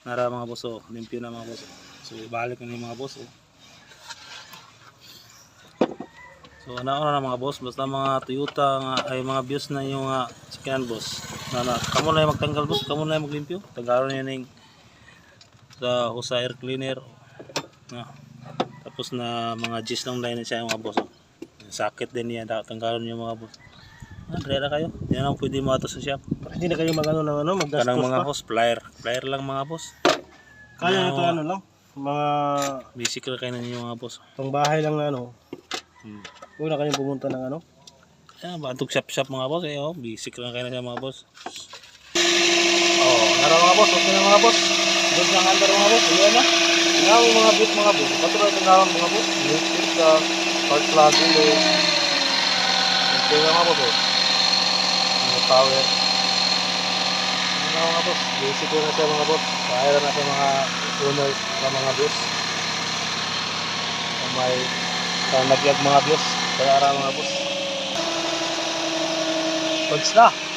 Nara mga boss, oh. limpyo na mga boss. So, ibalik na yung mga boss. Oh. So, ano na mga boss, basta mga Toyota nga, ay mga Vios na yung uh, sakyan boss. Na, na, kamo na yung magtanggal boss, kamo na yung maglimpyo. Tagaron yun yung sa usa air cleaner. Na, tapos na mga G's lang line siya mga boss. Oh. Sakit din niya, tanggalon yung mga boss. Ah, dre na kayo. Yan ang pwede mo ato sa shop. Hindi na kayo magano ng ano, maggastos Kanang mga pa. boss, flyer. Flyer lang mga boss. Kaya na ito ano lang, mga lang kayo na ninyo mga boss. pangbahay lang na ano. Hmm. Huwag na kayong pumunta ng ano. Ayan, bantog shop shop mga boss. Eh, oh, basic lang kayo na siya mga boss. Oh, nara mga boss. Okay na mga boss. Good ng under mga boss. Ayan na. Mo mga boot mga boss. Patulad ng gawang mga boss. Electric ka. Spark plug ulo. Okay na mga boss. Power. Ano na mga boss. Basic lang na siya mga boss. Kaya na sa mga owners sa mga boss. May nagyag mga boss. Kaya ara mga boss. Pagsta.